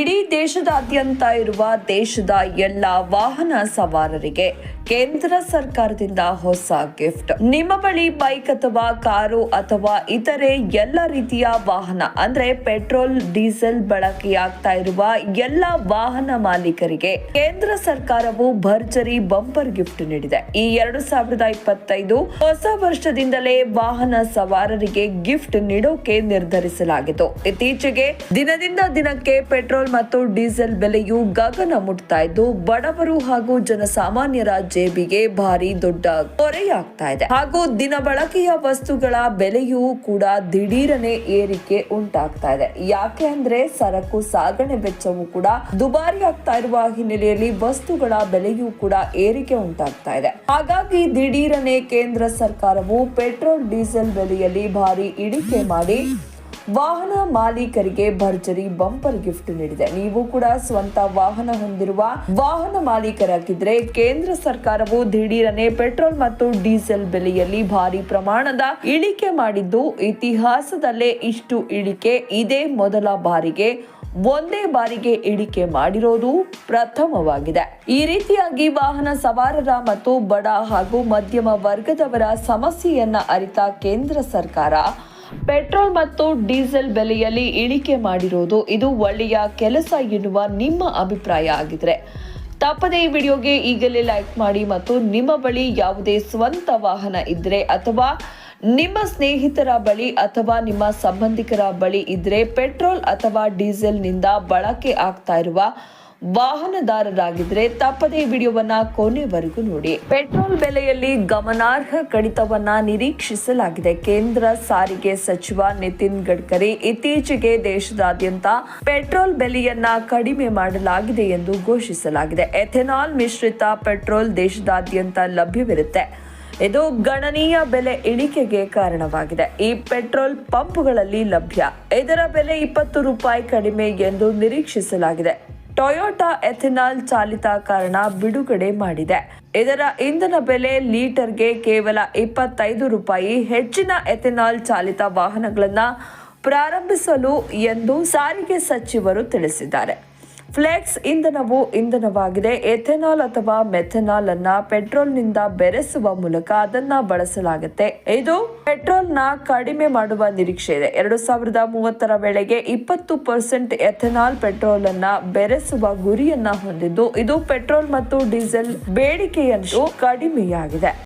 ಇಡೀ ದೇಶದಾದ್ಯಂತ ಇರುವ ದೇಶದ ಎಲ್ಲ ವಾಹನ ಸವಾರರಿಗೆ ಕೇಂದ್ರ ಸರ್ಕಾರದಿಂದ ಹೊಸ ಗಿಫ್ಟ್. ನಿಮ್ಮ ಬಳಿ ಬೈಕ್ ಅಥವಾ ಕಾರು ಅಥವಾ ಇತರೆ ಎಲ್ಲ ರೀತಿಯ ವಾಹನ, ಅಂದ್ರೆ ಪೆಟ್ರೋಲ್, ಡೀಸೆಲ್ ಬಳಕೆಯಾಗ್ತಾ ಇರುವ ಎಲ್ಲ ವಾಹನ ಮಾಲೀಕರಿಗೆ ಕೇಂದ್ರ ಸರ್ಕಾರವು ಭರ್ಜರಿ ಬಂಪರ್ ಗಿಫ್ಟ್ ನೀಡಿದೆ. ಈ ಎರಡು ಸಾವಿರದ ಇಪ್ಪತ್ತೈದು ಹೊಸ ವರ್ಷದಿಂದಲೇ ವಾಹನ ಸವಾರರಿಗೆ ಗಿಫ್ಟ್ ನೀಡೋಕೆ ನಿರ್ಧರಿಸಲಾಗಿತ್ತು. ಇತ್ತೀಚೆಗೆ ದಿನದಿಂದ ದಿನಕ್ಕೆ ಪೆಟ್ರೋಲ್ ಮತ್ತು ಡೀಸೆಲ್ ಬೆಲೆಯು ಗಗನ ಮುಟ್ತಾ ಇದ್ದು, ಬಡವರು ಹಾಗೂ ಜನಸಾಮಾನ್ಯರ ಜೇಬಿಗೆ ಭಾರಿ ದೊಡ್ಡ ಕೊರೆಯಾಗ್ತಾ ಇದೆ. ಹಾಗೂ ದಿನ ಬಳಕೆಯ ವಸ್ತುಗಳ ಬೆಲೆಯೂ ಕೂಡ ದಿಢೀರನೆ ಏರಿಕೆ ಉಂಟಾಗ್ತಾ ಇದೆ. ಯಾಕೆ ಅಂದ್ರೆ ಸರಕು ಸಾಗಣೆ ವೆಚ್ಚವು ಕೂಡ ದುಬಾರಿ ಆಗ್ತಾ ಇರುವ ಹಿನ್ನೆಲೆಯಲ್ಲಿ ವಸ್ತುಗಳ ಬೆಲೆಯೂ ಕೂಡ ಏರಿಕೆ ಉಂಟಾಗ್ತಾ ಇದೆ. ಹಾಗಾಗಿ ದಿಢೀರನೆ ಕೇಂದ್ರ ಸರ್ಕಾರವು ಪೆಟ್ರೋಲ್ ಡೀಸೆಲ್ ಬೆಲೆಯಲ್ಲಿ ಭಾರಿ ಇಳಿಕೆ ಮಾಡಿ ವಾಹನ ಮಾಲೀಕರಿಗೆ ಭರ್ಜರಿ ಬಂಪರ್ ಗಿಫ್ಟ್ ನೀಡಿದೆ. ನೀವು ಕೂಡ ಸ್ವಂತ ವಾಹನ ಹೊಂದಿರುವ ವಾಹನ ಮಾಲೀಕರಾಗಿದ್ರೆ ಕೇಂದ್ರ ಸರ್ಕಾರವು ದಿಢೀರನೆ ಪೆಟ್ರೋಲ್ ಮತ್ತು ಡೀಸೆಲ್ ಬೆಲೆಯಲ್ಲಿ ಭಾರಿ ಪ್ರಮಾಣದ ಇಳಿಕೆ ಮಾಡಿದ್ದು, ಇತಿಹಾಸದಲ್ಲೇ ಇಷ್ಟು ಇಳಿಕೆ ಇದೇ ಮೊದಲ ಬಾರಿಗೆ, ಒಂದೇ ಬಾರಿಗೆ ಇಳಿಕೆ ಮಾಡಿರೋದು ಪ್ರಥಮವಾಗಿದೆ. ಈ ರೀತಿಯಾಗಿ ವಾಹನ ಸವಾರರ ಮತ್ತು ಬಡ ಹಾಗೂ ಮಧ್ಯಮ ವರ್ಗದವರ ಸಮಸ್ಯೆಯನ್ನ ಅರಿತ ಕೇಂದ್ರ ಸರ್ಕಾರ ಪೆಟ್ರೋಲ್ ಮತ್ತು ಡೀಸೆಲ್ ಬೆಲೆಯಲ್ಲಿ ಇಳಿಕೆ ಮಾಡಿರೋದು ಇದು ಒಳ್ಳೆಯ ಕೆಲಸ ಎನ್ನುವ ನಿಮ್ಮ ಅಭಿಪ್ರಾಯ ಆಗಿದ್ರೆ ತಪ್ಪದೇ ಈ ವಿಡಿಯೋಗೆ ಈಗಲೇ ಲೈಕ್ ಮಾಡಿ ಮತ್ತು ನಿಮ್ಮ ಬಳಿ ಯಾವುದೇ ಸ್ವಂತ ವಾಹನ ಇದ್ರೆ ಅಥವಾ ನಿಮ್ಮ ಸ್ನೇಹಿತರ ಬಳಿ ಅಥವಾ ನಿಮ್ಮ ಸಂಬಂಧಿಕರ ಬಳಿ ಇದ್ರೆ ಪೆಟ್ರೋಲ್ ಅಥವಾ ಡೀಸೆಲ್ನಿಂದ ಬಳಕೆ ಆಗ್ತಾ ಇರುವ ವಾಹನದಾರರಾಗಿದ್ರೆ ತಪ್ಪದೇ ವಿಡಿಯೋವನ್ನ ಕೊನೆವರೆಗೂ ನೋಡಿ. ಪೆಟ್ರೋಲ್ ಬೆಲೆಯಲ್ಲಿ ಗಮನಾರ್ಹ ಕಡಿತವನ್ನ ನಿರೀಕ್ಷಿಸಲಾಗಿದೆ. ಕೇಂದ್ರ ಸಾರಿಗೆ ಸಚಿವ ನಿತಿನ್ ಗಡ್ಕರಿ ಇತ್ತೀಚೆಗೆ ದೇಶದಾದ್ಯಂತ ಪೆಟ್ರೋಲ್ ಬೆಲೆಯನ್ನ ಕಡಿಮೆ ಮಾಡಲಾಗಿದೆ ಎಂದು ಘೋಷಿಸಲಾಗಿದೆ. ಎಥೆನಾಲ್ ಮಿಶ್ರಿತ ಪೆಟ್ರೋಲ್ ದೇಶದಾದ್ಯಂತ ಲಭ್ಯವಿರುತ್ತೆ. ಇದು ಗಣನೀಯ ಬೆಲೆ ಇಳಿಕೆಗೆ ಕಾರಣವಾಗಿದೆ. ಈ ಪೆಟ್ರೋಲ್ ಪಂಪ್ಗಳಲ್ಲಿ ಲಭ್ಯ. ಇದರ ಬೆಲೆ ಇಪ್ಪತ್ತು ರೂಪಾಯಿ ಕಡಿಮೆ ಎಂದು ನಿರೀಕ್ಷಿಸಲಾಗಿದೆ. ಟೊಯೋಟಾ ಎಥೆನಾಲ್ ಚಾಲಿತ ಕಾರಣ ಬಿಡುಗಡೆ ಮಾಡಿದೆ. ಇದರ ಇಂಧನ ಬೆಲೆ ಲೀಟರ್ಗೆ ಕೇವಲ ಇಪ್ಪತ್ತೈದು ರೂಪಾಯಿ. ಹೆಚ್ಚಿನ ಎಥೆನಾಲ್ ಚಾಲಿತ ವಾಹನಗಳನ್ನು ಪ್ರಾರಂಭಿಸಲು ಎಂದು ಸಾರಿಗೆ ಸಚಿವರು ತಿಳಿಸಿದ್ದಾರೆ. ಫ್ಲೆಕ್ಸ್ ಇಂಧನವು ಇಂಧನವಾಗಿದೆ. ಎಥೆನಾಲ್ ಅಥವಾ ಮೆಥೆನಾಲ್ ಅನ್ನ ಪೆಟ್ರೋಲ್ನಿಂದ ಬೆರೆಸುವ ಮೂಲಕ ಅದನ್ನ ಬಳಸಲಾಗುತ್ತೆ. ಇದು ಪೆಟ್ರೋಲ್ನ ಕಡಿಮೆ ಮಾಡುವ ನಿರೀಕ್ಷೆ ಇದೆ. ಎರಡು ಸಾವಿರದ ಮೂವತ್ತರ ವೇಳೆಗೆ ಇಪ್ಪತ್ತು ಪರ್ಸೆಂಟ್ ಎಥೆನಾಲ್ ಪೆಟ್ರೋಲ್ ಅನ್ನ ಬೆರೆಸುವ ಗುರಿಯನ್ನ ಹೊಂದಿದ್ದು, ಇದು ಪೆಟ್ರೋಲ್ ಮತ್ತು ಡೀಸೆಲ್ ಬೇಡಿಕೆಯನ್ನು ಕಡಿಮೆಯಾಗಿದೆ.